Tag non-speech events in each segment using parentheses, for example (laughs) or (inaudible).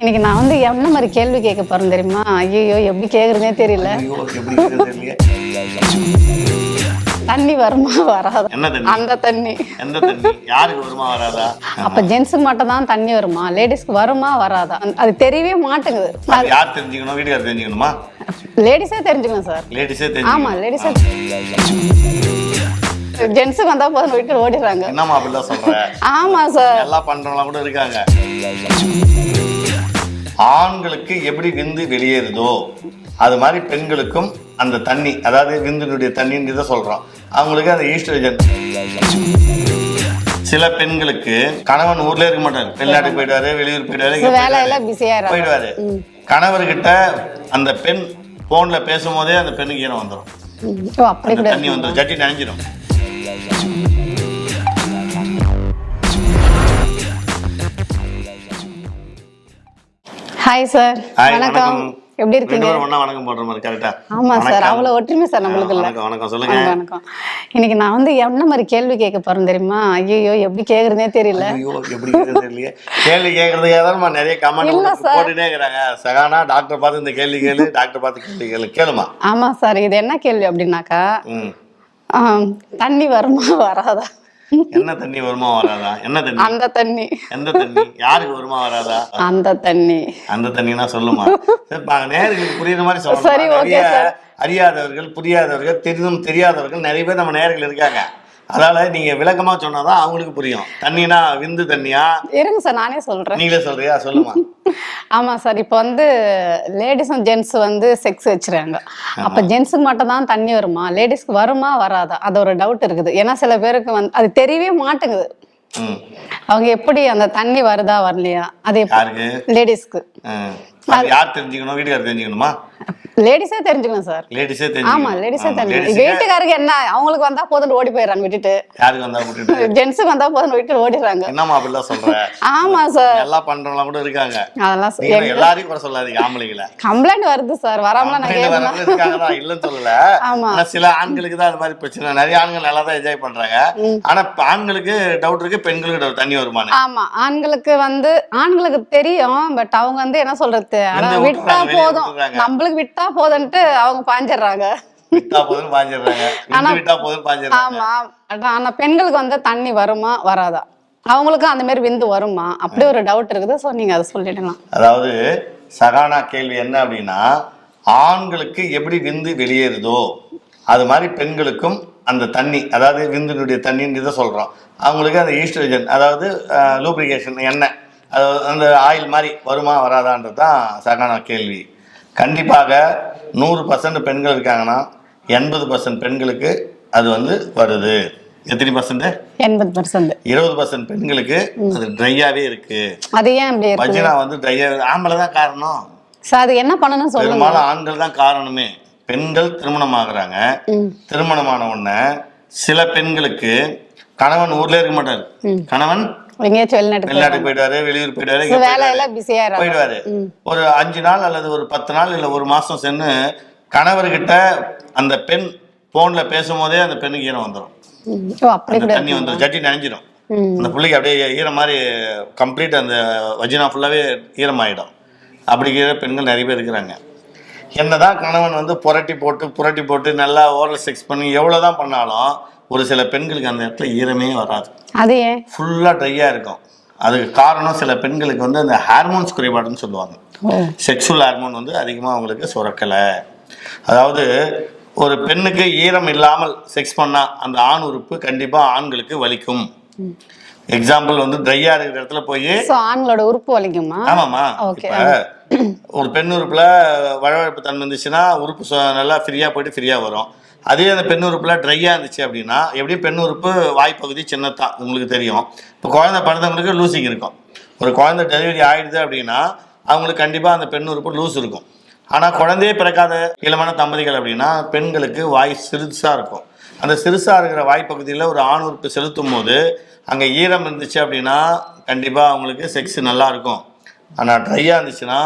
இன்னைக்கு நான் வந்து என்ன மாதிரி கேள்வி கேட்க போறேன் தெரியுமா? ஐயோ எப்படி கேக்குறதுனே தெரியல? தண்ணி வருமா வராதா? அந்த தண்ணி. யாருக்கு வருமா வராதா? அப்ப ஜென்ஸுக்கு மட்டும் தான் தண்ணி வருமா? லேடிஸ்க்கு வருமா வராதா? அது தெரியவே மாட்டேங்குது. யார் தெரிஞ்சுக்கணும்? வீட்டுக்காரர் தெரிஞ்சுக்கணுமா? லேடிஸே தெரிஞ்சுக்கணும் சார் லேடிஸே ஆமா தெரிஞ்சுக்கணும். லேடிஸே ஜென்ஸுக்கு வந்தா போதும் வீட்டு ஓடிடுறாங்க. என்னம்மா அப்படிலாம் சொல்ற? ஆமா சார் எல்லாம் பண்றவங்களாம் கூட இருக்காங்க. ஆண்களுக்கு எப்படி விந்து வெளியேறுதோ அது மாதிரி பெண்களுக்கும் அந்த தண்ணி அதாவது விந்தினுடைய தண்ணின்னு இதை சொல்றோம். அவங்களுக்கு அந்த ஈஸ்ட்ரஜன் சில பெண்களுக்கு கணவன் ஊர்ல இருக்க மாட்டாரு. வெளிநாட்டுக்கு போயிடுவாரு வெளியூர் போயிடுவாரு போயிடுவாரு. கணவர்கிட்ட அந்த பெண் போன்ல பேசும்போதே அந்த பெண்ணுக்கு ஈரம் வந்துடும் தண்ணி வந்துடும் ஜட்டி நனைஞ்சிடும் ஹாய் சார் வணக்கம். எப்படி இருக்கீங்க? ஒண்ணா வணக்கம் போடுற மாதிரி கரெக்டா ஆமா சார் அவ்வளவு ஒற்றுமை சார் நம்மளுக்கு இல்ல. வணக்கம் சொல்லுங்க. வணக்கம் இன்னைக்கு நான் வந்து என்ன மாதிரி கேள்வி கேட்க போறேன் தெரியுமா? ஐயோ எப்படி கேக்குறதுனே தெரியல. ஐயோ எப்படி இல்லையே கேள்வி கேட்கறதுக்கு ஏதாவது நிறைய கமெண்ட். போட்டுட்டே இருக்கிறாங்க. சகானா டாக்டர் பார்த்து இந்த கேள்வி கேளு டாக்டர் பார்த்து கேள்வி கேளு. கேளுமா? ஆமா சார் இது என்ன கேள்வி அப்படின்னாக்கா தண்ணி வருமா வராதா? என்ன தண்ணி வருமா வராதா? என்ன தண்ணி? அந்த தண்ணி. எந்த தண்ணி? யாருக்கு வருமா வராதா? அந்த தண்ணி. அந்த தண்ணினா சொல்லுமா. சரி பா, நேயர்களுக்கு புரியுற மாதிரி சொல்லணும்? நிறைய. அறியாதவர்கள் புரியாதவர்கள் தெரிந்தும் தெரியாதவர்கள் நிறைய பேர் நம்ம நேயர்கள் இருக்காங்க. அதனால நீங்க விளக்கமா சொன்னாதான் அவங்களுக்கு புரியும். தண்ணினா விந்து தண்ணியா? இருங்க சார் நானே சொல்றேன். நீங்களே சொல்றியா? சொல்லுமா. (laughs) ஆமா சார் இப்போ வந்து லேடிஸும் ஜென்ஸ் வந்து செக்ஸ் வச்சுறாங்க. அப்ப ஜென்ஸுக்கு மட்டும் தான் தண்ணி வருமா? லேடிஸ்க்கு வருமா வராதா? அது ஒரு டவுட் இருக்குது. ஏன்னா சில பேருக்கு வந்து அது தெரியவே மாட்டேங்குது. அவங்க எப்படி அந்த தண்ணி வருதா வரலையா? அது லேடிஸ்க்கு. அது யார் தெரிஞ்சுக்கணும்? வீட்டுக்காரர் தெரிஞ்சுக்கணுமா? லேடிஸே தெரிஞ்சுக்கணும் சார் லேடிஸே ஆமா தெரிஞ்சுக்கணும் லேடிஸே ஆமா, தெரிஞ்சுக்கணும். ladies க்கு வீட்டுக்காரருக்கு என்ன அவங்களுக்கு வந்தா போதும் ஓடி போயிடுறாங்க விட்டுட்டு. யாருக்கு வந்தா விட்டுட்டு? ஜென்ஸுக்கு வந்தா போதும் விட்டுட்டு ஓடிடுறாங்க. என்னம்மா அப்படிலாம் சொல்ற? ஆமா சார் எல்லாம் பண்றவங்களாம் கூட இருக்காங்க. அதெல்லாம் சொ- நீங்க எல்லாரையும் கூட சொல்லாதீங்க ஆம்பளைங்களை. கம்ப்ளைண்ட் வருது சார் வராமலாம் நான் இருக்காங்க இல்லைன்னு சொல்லல. ஆமா. ஆனா சில ஆண்களுக்கு தான் அது மாதிரி பிரச்சனை. நிறைய ஆண்கள் நல்லா தான் என்ஜாய் பண்றாங்க. ஆனா ஆண்களுக்கு டவுட் இருக்கு பெண்களுக்கு doubt. தண்ணி வருமானு. ஆமா ஆண்களுக்கு வந்து ஆண்களுக்கு தெரியும் பட் அவங்க வந்து என்ன சொல்றது ஆனா வந்து விட்டா போதும். நம்மளுக்கு விட்டா போதும்ட்டு அவங்க பாஞ்சிடுறாங்க விட்டா போதுன்னு பாஞ்சிடுறாங்க விட்டு விட்டா போதுன்னு பாஞ்சிடுறாங்க ஆமா. ஆனா ஆனா பெண்களுக்கு வந்து தண்ணி வருமா வராதா? அவங்களுக்கும் அந்த மாதிரி விந்து வருமா? அப்படி ஒரு டவுட் இருக்குது. சோ நீங்க அதை சொல்லிடலாம். அதாவது சகானா கேள்வி என்ன அப்படின்னா ஆண்களுக்கு எப்படி விந்து வெளியேறுதோ அது மாதிரி பெண்களுக்கும் அந்த தண்ணி அதாவது விந்தினுடைய தண்ணின்னு இதை சொல்கிறோம் அவங்களுக்கு அந்த ஈஸ்ட்ரஜன் அதாவது லூப்ரிகேஷன் எண்ணெய். அதாவது அந்த ஆயில் மாதிரி வருமா வராதான்றது தான் சகானா கேள்வி. கண்டிப்பாக நூறு பர்சன்ட் பெண்கள் இருக்காங்கன்னா எண்பது பர்சன்ட் பெண்களுக்கு அது வந்து வருது. எத்தனை பர்சன்ட் எண்பது பர்சன்ட் இருபது பர்சன்ட் பெண்களுக்கு அது ட்ரையாகவே இருக்குது அது ஏன் அப்படி இருக்கு வஜினா வந்து ட்ரையா ஆம்பளை தான் காரணம். சார் அது என்ன பண்ணணும்னு சொல்லுங்க. பெரும்பாலும் ஆண்கள் தான் காரணமே. பெண்கள் திருமணம் ஆகுறாங்க. திருமணமான உடனே சில பெண்களுக்கு கணவன் ஊர்ல இருக்க மாட்டாரு. கணவன் எங்கேயாச்சும் வெளிநாட்டுக்கு வெளிநாட்டுக்கு போயிடுவாரு வெளியூர் போயிடுவாரு இங்க வேலையில போயிடுவாரு. பிஸியா போயிடுவாரு. ஒரு அஞ்சு நாள் அல்லது ஒரு பத்து நாள் இல்ல ஒரு மாசம் சென்று கணவர்கிட்ட அந்த பெண் போன்ல பேசும்போதே அந்த பெண்ணுக்கு ஈரம் வந்துடும் தண்ணி வந்துடும் ஜட்டி நனைஞ்சிடும். அந்த பிள்ளைக்கு அப்படியே ஈரம் மாதிரி கம்ப்ளீட் அந்த வஜினா ஃபுல்லாகவே ஈரமாயிடும். அப்படிங்கிற பெண்கள் நிறைய பேர் இருக்கிறாங்க. என்னதான் கணவன் வந்து புரட்டி போட்டு புரட்டி போட்டு நல்லா ஓரல் செக்ஸ் பண்ணி எவ்வளோதான் பண்ணாலும் ஒரு சில பெண்களுக்கு அந்த இடத்துல ஈரமே வராது. அது ஏன்? ஃபுல்லாக ட்ரையாக இருக்கும். அதுக்கு காரணம் சில பெண்களுக்கு வந்து அந்த ஹார்மோன்ஸ் குறைபாடுன்னு சொல்லுவாங்க. செக்ஷுவல் ஹார்மோன் வந்து அதிகமாக அவங்களுக்கு சுரக்கலை. அதாவது ஒரு பெண்ணுக்கு ஈரம் இல்லாமல் செக்ஸ் பண்ணால் அந்த ஆண் உறுப்பு கண்டிப்பாக ஆண்களுக்கு வலிக்கும். எக்ஸாம்பிள் வந்து ட்ரையாக இருக்கிற இடத்துல போய் ஆண்களோட உறுப்பு வலிக்குமா? ஆமாம்மா. ஒரு பெண் உறுப்பில் வழவழப்பு தன்மை இருந்துச்சுன்னா உறுப்பு நல்லா ஃப்ரீயாக போயிட்டு ஃப்ரீயாக வரும். அதே அந்த பெண் உறுப்பில் ட்ரையாக இருந்துச்சு அப்படின்னா எப்படியும் பெண் உறுப்பு வாய்ப்பகுதி சின்னத்தான் உங்களுக்கு தெரியும். இப்போ குழந்தை பிறந்தவங்களுக்கு லூசிங் இருக்கும். ஒரு குழந்தை டெலிவரி ஆகிடுது அப்படின்னா அவங்களுக்கு கண்டிப்பாக அந்த பெண் உறுப்பு லூஸ் இருக்கும். ஆனால் குழந்தையே பிறக்காத இளமான தம்பதிகள் அப்படின்னா பெண்களுக்கு வாய் சிறுசாக இருக்கும். அந்த சிறுசாக இருக்கிற வாய்ப்பகுதியில் ஒரு ஆண் உறுப்பு செலுத்தும் போது அங்கே ஈரம் இருந்துச்சு அப்படின்னா கண்டிப்பாக அவங்களுக்கு செக்ஸ் நல்லாயிருக்கும் ஆனால் ட்ரையாக இருந்துச்சுன்னா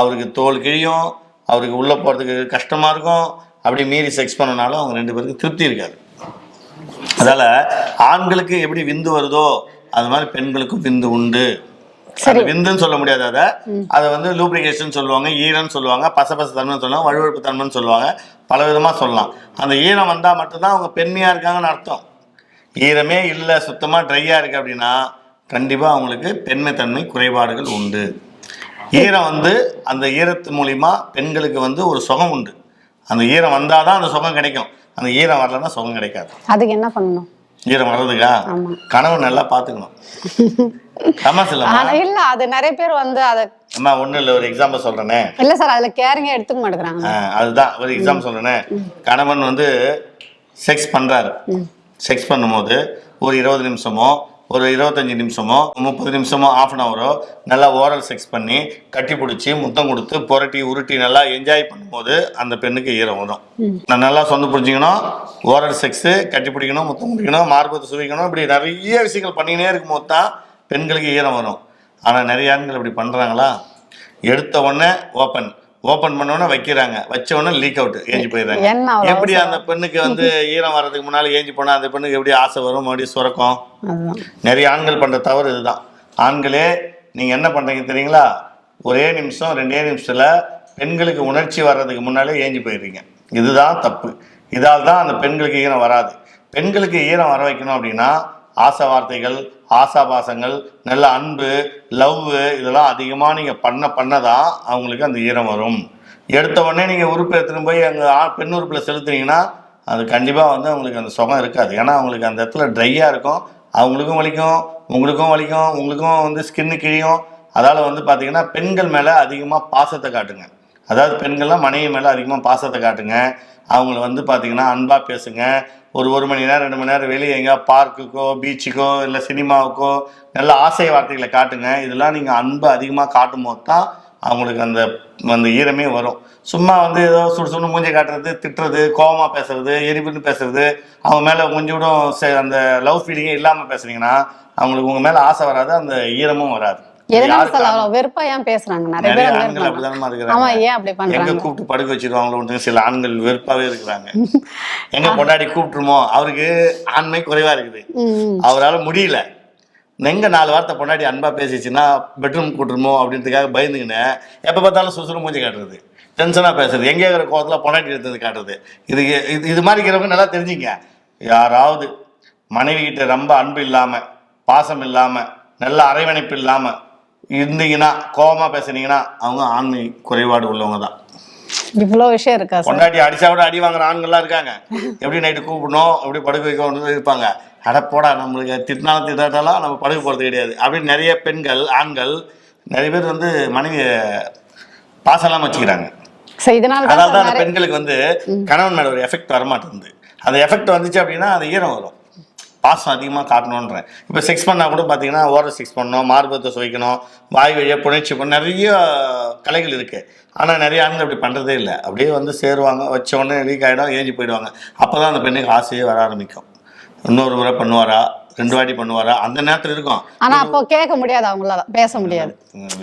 அவருக்கு தோல் கிழியும் அவருக்கு உள்ளே போகிறதுக்கு கஷ்டமாக இருக்கும். அப்படி மீறி செக்ஸ் பண்ணனாலும் அவங்க ரெண்டு பேருக்கு திருப்தி இருக்காது. அதால் ஆண்களுக்கு எப்படி விந்து வருதோ அது மாதிரி பெண்களுக்கும் விந்து உண்டு. விந்துன்னு சொல்ல முடியாது அதை. அதை வந்து லூப்ரிகேஷன் சொல்லுவாங்க ஈரம்னு சொல்லுவாங்க பசபச தன்மைன்னு சொல்லுவாங்க வழுவழுப்பு தன்மைன்னு சொல்லுவாங்க. பல விதமா சொல்லலாம். அந்த ஈரம் வந்தா மட்டும்தான் அவங்க பெண்மையா இருக்காங்கன்னு அர்த்தம். ஈரமே இல்லை சுத்தமா ட்ரையா இருக்கு அப்படின்னா கண்டிப்பா அவங்களுக்கு பெண்மைத்தன்மை குறைபாடுகள் உண்டு. ஈரம் வந்து அந்த ஈரத்து மூலியமா பெண்களுக்கு வந்து ஒரு சுகம் உண்டு. அந்த ஈரம் வந்தாதான் அந்த சுகம் கிடைக்கும். அந்த ஈரம் வரலன்னா சுகம் கிடைக்காது. அதுக்கு என்ன பண்ணணும்? ஈரம் வர்றதுக்கா? ஆமா. கனவு நல்லா இல்லைம்மா. ஆனா இல்ல அது நிறைய பேர் வந்து அத அம்மா ஒன்றும் இல்லை ஒரு எக்ஸாம்பிள் சொல்கிறேனே இல்ல சார் அதுல கேரிங்க எடுத்துக்க மாட்டேங்கிறாங்க. அதுதான் ஒரு எக்ஸாம்பிள் சொல்கிறேனே கணவன் வந்து செக்ஸ் பண்ணுறாரு செக்ஸ் பண்ணும்போது ஒரு இருபது நிமிஷமோ ஒரு இருபத்தஞ்சி நிமிஷமோ முப்பது நிமிஷமோ ஆஃப் அன் ஹவரோ நல்லா ஓரல் செக்ஸ் பண்ணி கட்டி பிடிச்சி முத்தம் கொடுத்து புரட்டி உருட்டி நல்லா என்ஜாய் பண்ணும்போது அந்த பெண்ணுக்கு ஈரம் வரும். நான் நல்லா சொந்த புரிஞ்சுக்கணும் ஓரல் செக்ஸு கட்டி பிடிக்கணும் முத்தம் பிடிக்கணும் மார்பத்தை சுவிக்கணும் இப்படி நிறைய விஷயங்கள் பண்ணினே இருக்கும்போது தான் பெண்களுக்கு ஈரம் வரும். ஆனால் நிறைய ஆண்கள் இப்படி பண்ணுறாங்களா எடுத்த உடனே ஓப்பன் ஓப்பன் பண்ண உடனே வைக்கிறாங்க. வச்ச உடனே லீக் அவுட் ஏஞ்சி போயிடுறாங்க. எப்படி அந்த பெண்ணுக்கு வந்து ஈரம் வர்றதுக்கு முன்னால ஏஞ்சி போனா அந்த பெண்ணுக்கு எப்படி ஆசை வரும்? மறுபடியும் சுரக்கும். நிறைய ஆண்கள் பண்ற தவறு இதுதான். ஆண்களே நீங்க என்ன பண்றீங்க தெரியுங்களா? ஒரே நிமிஷம் ரெண்டே நிமிஷத்துல பெண்களுக்கு உணர்ச்சி வர்றதுக்கு முன்னாலே ஏஞ்சி போயிடுறீங்க. இதுதான் தப்பு. இதால் தான் அந்த பெண்களுக்கு ஈரம் வராது. பெண்களுக்கு ஈரம் வர வைக்கணும் அப்படின்னா ஆசை வார்த்தைகள் ஆசாபாசங்கள் நல்ல அன்பு லவ்வு இதெல்லாம் அதிகமாக நீங்கள் பண்ண பண்ண தான் அவங்களுக்கு அந்த ஈரம் வரும். எடுத்த உடனே நீங்கள் உறுப்பு எடுத்துன்னு போய் அங்கே பெண் உறுப்பில் செலுத்துனீங்கன்னா அது கண்டிப்பாக வந்து அவங்களுக்கு அந்த சுகம் இருக்காது. ஏன்னா அவங்களுக்கு அந்த இடத்துல ட்ரையாக இருக்கும். அவங்களுக்கும் வலிக்கும் உங்களுக்கும் வலிக்கும் உங்களுக்கும் வந்து ஸ்கின்னு கிழியும் அதால் வந்து பார்த்தீங்கன்னா பெண்கள் மேலே அதிகமாக பாசத்தை காட்டுங்க. அதாவது பெண்கள்லாம் மனைவி மேலே அதிகமாக பாசத்தை காட்டுங்க. அவங்கள வந்து பார்த்தீங்கன்னா அன்பாக பேசுங்க. ஒரு ஒரு மணி நேரம் ரெண்டு மணி நேரம் வெளியே எங்கேயா பார்க்குக்கோ பீச்சுக்கோ இல்லை சினிமாவுக்கோ நல்ல ஆசை வார்த்தைகளை காட்டுங்க. இதெல்லாம் நீங்கள் அன்பை அதிகமாக காட்டும் போது தான் அவங்களுக்கு அந்த அந்த ஈரமே வரும். சும்மா வந்து ஏதோ சுடு சுடு காட்டுறது திட்டுறது கோபமாக பேசுறது எரிபுன்னு பேசுறது அவங்க மேலே கொஞ்சம் சே- அந்த லவ் ஃபீலிங்கே இல்லாமல் பேசுனீங்கன்னா அவங்களுக்கு உங்கள் மேலே ஆசை வராது அந்த ஈரமும் வராது. எதனால யாருக்கு சார் அவ்வளவு வெறுப்பா ஏன் பேசுறாங்க? நிறைய நிறைய பேர் ஆண்கள் அப்படிதானமா ஆமா இருக்கிறாங்க ஏன் அப்படி எங்க கூப்பிட்டு படுக்க வச்சிருவாங்களோ சில ஆண்கள் வெறுப்பாவே இருக்கிறாங்க. எங்க பொண்டாடி கூப்பிட்டுருமோ அவருக்கு ஆண்மை குறைவா இருக்குது. அவரால முடியல. எங்க நாலு வார்த்தை பொண்டாடி அன்பா பேசிச்சுன்னா பெட்ரூம் கூட்டுருமோ அப்படின்றதுக்காக பயந்துக்கின்னு எப்ப பார்த்தாலும் சுசுறு மூஞ்சி காட்டுறது. டென்ஷனா பேசுறது. எங்கே இருக்கிற கோவத்துல பொண்டாட்டி எடுத்தது காட்டுறது. இது இது மாதிரி இருக்கிறவங்க நல்லா தெரிஞ்சுங்க. யாராவது மனைவி கிட்ட ரொம்ப அன்பு இல்லாம பாசம் இல்லாம நல்ல அரவணைப்பு இல்லாம இருந்தீங்கன்னா கோவமா பேசுனீங்கன்னா அவங்க ஆண்மை குறைபாடு உள்ளவங்க தான் இவ்வளவு விஷயம் இருக்கா பொண்டாட்டி அடிச்சா விட அடி வாங்குற ஆண்கள்லாம் இருக்காங்க. எப்படி நைட்டு கூப்பிடணும்? எப்படி படுக்க வைக்கணும் இருப்பாங்க. அட போடா நம்மளுக்கு திட்டினாலும் திட்டாட்டாலும் நம்ம படுக்க போகிறது கிடையாது. அப்படின்னு நிறைய பெண்கள் ஆண்கள் நிறைய பேர் வந்து மனைவியை பாசம்லாம் வச்சுக்கிறாங்க. அதனால தான் பெண்களுக்கு வந்து கணவன் மேல ஒரு எஃபெக்ட் வரமாட்டேங்குது. அந்த எஃபெக்ட் வந்துச்சு அப்படின்னா அது ஈரம் வரும். பாசம் அதிகமாக காட்டணுன்றேன் இப்போ செக்ஸ் பண்ணால் கூட பார்த்தீங்கன்னா ஓரம் செக்ஸ் பண்ணணும் மார்பத்தை சுவைக்கணும் வாய் வழியாக புணர்ச்சி பண்ண நிறைய கலைகள் இருக்குது ஆனால் நிறைய ஆண்கள் அப்படி பண்ணுறதே இல்லை. அப்படியே வந்து சேருவாங்க வச்ச உடனே லீக் ஆகிடும் ஏஞ்சி போயிடுவாங்க. அப்போ தான் அந்த பெண்ணுக்கு ஆசையே வர ஆரம்பிக்கும். இன்னொரு முறை பண்ணுவாரா? ரெண்டு வாட்டி பண்ணுவாரா. அந்த நேரத்தில் இருக்கும். ஆனா அப்போ கேட்க முடியாது அவங்களால. பேச முடியாது.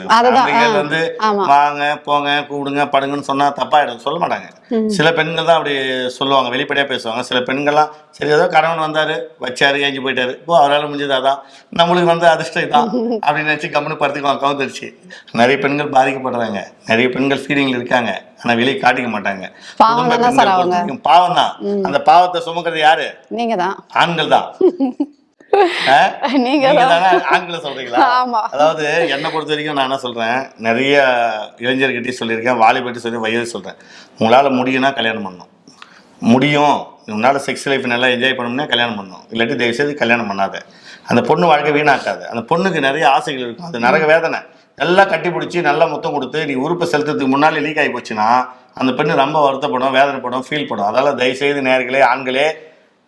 அதுதான், வந்து. வாங்க போங்க கூப்பிடுங்க படுங்கன்னு சொன்னா தப்பாயிடும். சொல்ல மாட்டாங்க. சில பெண்கள் தான் அப்படி சொல்லுவாங்க. வெளிப்படையா பேசுவாங்க. சில பெண்கள்லாம் சரி ஏதோ கணவன் வந்தாரு வச்சாரு ஏஞ்சி போயிட்டாரு. இப்போ அவரால் முடிஞ்சது அதான். நம்மளுக்கு வந்து அதிர்ஷ்டம் இதான். (laughs) அப்படின்னு நினைச்சு கம்முனு படுத்துக்குவாங்க. கவுந்துருச்சு நிறைய பெண்கள் பாதிக்கப்படுறாங்க. நிறைய பெண்கள் ஃபீலிங்ல இருக்காங்க. ஆனா வெளியே காட்டிக்க மாட்டாங்க. பாவம் தானே தான். அந்த பாவத்தை சுமக்கிறது யாரு? நீங்க தான். ஆண்கள் தான்? (laughs) நீங்க ஆண்களை சொல்றீங்களா? ஆமா. அதாவது என்னை பொறுத்த வரைக்கும் நான் என்ன சொல்றேன்? நிறைய இளைஞர்கிட்டயும் சொல்லியிருக்கேன் வாலிபர்கிட்ட சொல்லி வயது சொல்றேன். உங்களால முடியும்னா கல்யாணம் பண்ணணும். முடியும். உன்னால செக்ஸ் லைஃப் நல்லா என்ஜாய் பண்ணணும்னா கல்யாணம் பண்ணணும். இல்லாட்டி தயவு செய்து கல்யாணம் பண்ணாத. அந்த பொண்ணு வாழ்க்கை வீணாக்காது. அந்த பொண்ணுக்கு நிறைய ஆசைகள் இருக்கும். அது நரக வேதனை. நல்லா கட்டி பிடிச்சி நல்லா முத்தம் கொடுத்து நீ உறுப்பு செலுத்துறதுக்கு முன்னாலே லீக் ஆகி போச்சுன்னா அந்த பெண்ணு ரொம்ப வருத்தப்படும் வேதனைப்படும் ஃபீல் படும். அதால தயவு செய்து நேர்களே ஆண்களே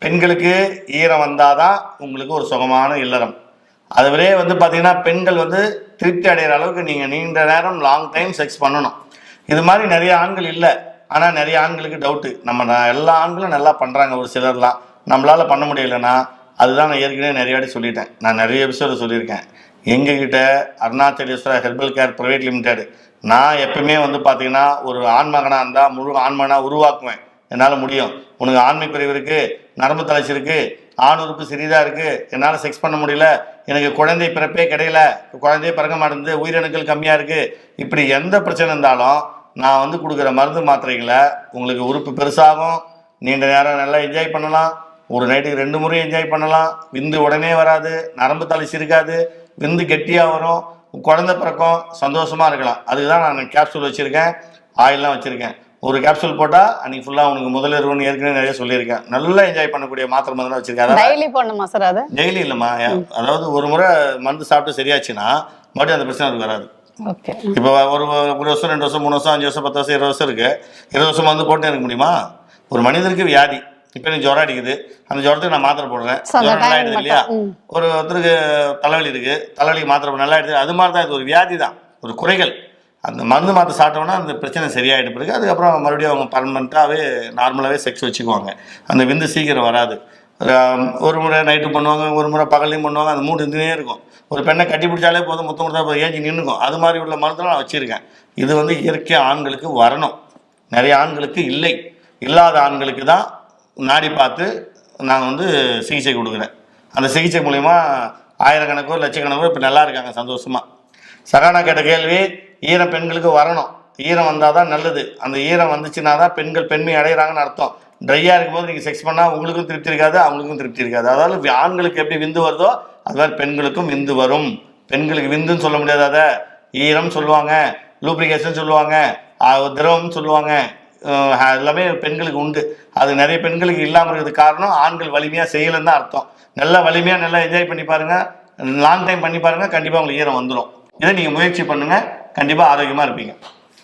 பெண்களுக்கு ஈரம் வந்தாதான் உங்களுக்கு ஒரு சுகமான இல்லறம். அதுவரே வந்து பார்த்தீங்கன்னா பெண்கள் வந்து திருப்தி அடைகிற அளவுக்கு நீங்கள் நீண்ட நேரம் லாங் டைம் செக்ஸ் பண்ணணும். இது மாதிரி நிறைய ஆண்கள் இல்லை. ஆனால் நிறைய ஆண்களுக்கு டவுட்டு நம்ம எல்லா ஆண்களும் நல்லா பண்ணுறாங்க ஒரு சிலர்லாம் நம்மளால் பண்ண முடியலன்னா அதுதான் நான் ஏற்கனவே நிறைய வாட்டி சொல்லிட்டேன். நான் நிறைய எபிசோடு சொல்லியிருக்கேன். எங்ககிட்ட Arunachaleswara herbal care private limited நான் எப்பவுமே வந்து பார்த்தீங்கன்னா ஒரு ஆண்மகனாக இருந்தால் முழு ஆண்மகனாக உருவாக்குவேன். என்னால் முடியும். உனக்கு ஆண்மை குறைவு இருக்குது நரம்பு தளர்ச்சி இருக்குது ஆண் உறுப்பு சிறிதாக இருக்குது என்னால் செக்ஸ் பண்ண முடியல எனக்கு குழந்தை பிறப்பே கிடையல குழந்தையே பிறக்க மாட்டேங்குது உயிரணுக்கள் கம்மியாக இருக்குது இப்படி எந்த பிரச்சனை இருந்தாலும் நான் வந்து கொடுக்குற மருந்து மாத்திரைகளை உங்களுக்கு உறுப்பு பெருசாகும். நீண்ட நேரம் நல்லா என்ஜாய் பண்ணலாம். ஒரு நைட்டுக்கு ரெண்டு முறை என்ஜாய் பண்ணலாம். விந்து உடனே வராது நரம்பு தளர்ச்சி இருக்காது விந்து கெட்டியாக வரும் குழந்தை பிறக்கும் சந்தோஷமாக இருக்கலாம். அதுக்கு தான் நான் கேப்சூல் வச்சுருக்கேன் ஆயிலெலாம் வச்சுருக்கேன். ஒரு கேப்சூல் போட்டால் அன்னைக்கு ஃபுல்லாக உனக்கு முதலிரவுன்னு ஏற்கனவே நிறைய சொல்லியிருக்கேன். நல்லா என்ஜாய் பண்ணக்கூடிய மாத்திரை மருந்து வச்சுருக்கேன் டெய்லி போடணுமா சார் அது? டெய்லி இல்லைம்மா அதாவது ஒரு முறை மருந்து சாப்பிட்டு சரியாச்சுன்னா மறுபடியும் அந்த பிரச்சனை வராது. இப்போ ஒரு ஒரு வருஷம் ரெண்டு வருஷம் மூணு வருஷம் அஞ்சு வருஷம் பத்து வருஷம் இருபது வருஷம் இருக்கு. இருபது வருஷம் வந்து போட்டு இருக்க முடியுமா? ஒரு மனிதருக்கு வியாதி. இப்போ எனக்கு ஜுரம் அடிக்குது. அந்த ஜுரத்துக்கு நான் மாத்திரை போடுறேன். ஜுரம் நல்லா ஆயிடுது இல்லையா. ஒரு ஒருத்தருக்கு தலைவலி இருக்கு. தலைவலிக்கு மாத்திரை நல்லா ஆயிடுது. அது மாதிரி தான் இது ஒரு வியாதி தான். ஒரு குறைகள். அந்த மருந்து மாத்திரை சாப்பிட்டோம்னா அந்த பிரச்சனை சரியாயிட்டு பிறகு அதுக்கப்புறம் மறுபடியும் அவங்க பர்மனெண்ட்டாகவே நார்மலாகவே செக்ஸ் வச்சுக்குவாங்க. அந்த விந்து சீக்கிரம் வராது. ஒரு முறை நைட்டு பண்ணுவாங்க ஒரு முறை பகல்லையும் பண்ணுவாங்க அந்த மூணு இருந்துனே இருக்கும். ஒரு பெண்ணை கட்டி பிடிச்சாலே போதும் முத்தம் கொடுத்தா போதும் ஏஞ்சி நின்றுக்கும் அது மாதிரி உள்ள மருந்துலாம் நான் வச்சுருக்கேன். இது வந்து இயற்கை ஆண்களுக்கு வரணும். நிறைய ஆண்களுக்கு இல்லை. இல்லாத ஆண்களுக்கு தான் நாடி பார்த்து நான் வந்து சிகிச்சை கொடுக்குறேன். அந்த சிகிச்சை மூலயமா ஆயிரக்கணக்கோ லட்சக்கணக்கோ இப்போ நல்லா இருக்காங்க சந்தோஷமாக சகானா கேட்ட கேள்வி ஈரம் பெண்களுக்கு வரணும். ஈரம் வந்தால் தான் நல்லது. அந்த ஈரம் வந்துச்சுன்னா தான் பெண்கள் பெண்மை அடைகிறாங்கன்னு அர்த்தம். ட்ரையாக இருக்கும்போது நீங்கள் செக்ஸ் பண்ணால் உங்களுக்கும் திருப்தி இருக்காது அவங்களுக்கும் திருப்தி இருக்காது. அதாவது ஆண்களுக்கு எப்படி விந்து வருதோ அது மாதிரி பெண்களுக்கும் விந்து வரும். பெண்களுக்கு விந்துன்னு சொல்ல முடியாது அதை. ஈரம் சொல்லுவாங்க லூப்ரிகேஷன் சொல்லுவாங்க திரவம்னு சொல்லுவாங்க. எல்லாமே பெண்களுக்கு உண்டு. அது நிறைய பெண்களுக்கு இல்லாமல் இருக்கிறது காரணம் ஆண்கள் வலிமையாக செய்யலைன்னு தான் அர்த்தம். நல்லா வலிமையாக நல்லா என்ஜாய் பண்ணி பாருங்கள் லாங் டைம் பண்ணி பாருங்கள் கண்டிப்பாக உங்களுக்கு ஈரம் வந்துடும் இதை நீங்கள் முயற்சி பண்ணுங்க. கண்டிப்பாக ஆரோக்கியமாக இருப்பீங்க.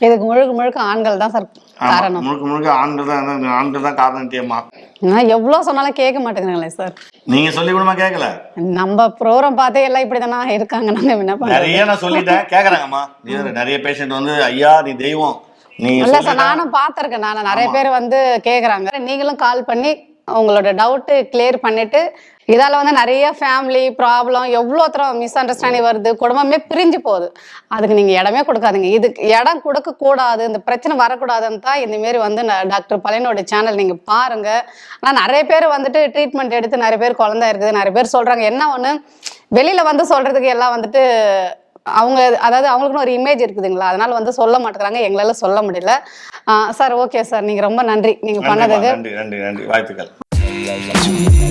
இதுக்கு முழுக்க முழுக்க ஆண்கள் தான் சார் காரணம். முழுக்க முழுக்க ஆண்கள் தான் ஆண்கள் தான் காரணம் நான் எவ்வளவு சொன்னாலும் கேட்க மாட்டேங்கிறாங்களே சார். நீங்கள் சொல்லி கூடமா கேட்கல. நம்ம ப்ரோக்ராம் பார்த்தே எல்லாம் இப்படி தானே இருக்காங்க. நாங்க என்ன பண்றது நிறைய நான் சொல்லிட்டேன். வேற நிறைய பேஷண்ட் வந்து ஐயா நீ தெய்வம். நீ இல்ல சார் நானும் பார்த்திருக்கேன். நான் நிறைய. பேர் வந்து கேக்குறாங்க. நீங்களும் கால் பண்ணி உங்களோட டவுட்டு கிளியர் பண்ணிட்டு இதால வந்து நிறைய ஃபேமிலி ப்ராப்ளம் எவ்வளோ தரம் மிஸ் அண்டர்ஸ்டாண்டிங் வருது குடும்பமே பிரிஞ்சு போகுது. அதுக்கு நீங்கள் இடமே கொடுக்காதீங்க. இதுக்கு இடம் கொடுக்கக்கூடாது இந்த பிரச்சனை வரக்கூடாதுன்னு தான் இந்தமாரி வந்து டாக்டர் பழனியோட சேனல் நீங்கள் பாருங்க. ஆனால் நிறைய பேர் வந்துட்டு ட்ரீட்மெண்ட் எடுத்து நிறைய பேர் குழந்தை இருக்குது நிறைய பேர் சொல்கிறாங்க என்ன ஒன்று வெளியில் வந்து சொல்கிறதுக்கு எல்லாம் வந்துட்டு அவங்க அதாவது அவங்களுக்குன்னு ஒரு இமேஜ் இருக்குதுங்களா? அதனால வந்து சொல்ல மாட்டேங்கிறாங்க. எங்களால சொல்ல முடியல. Sir okay sir. நீங்க ரொம்ப நன்றி. நீங்க பண்ணதுக்கு. நன்றி நன்றி நன்றி. வாழ்த்துக்கள்.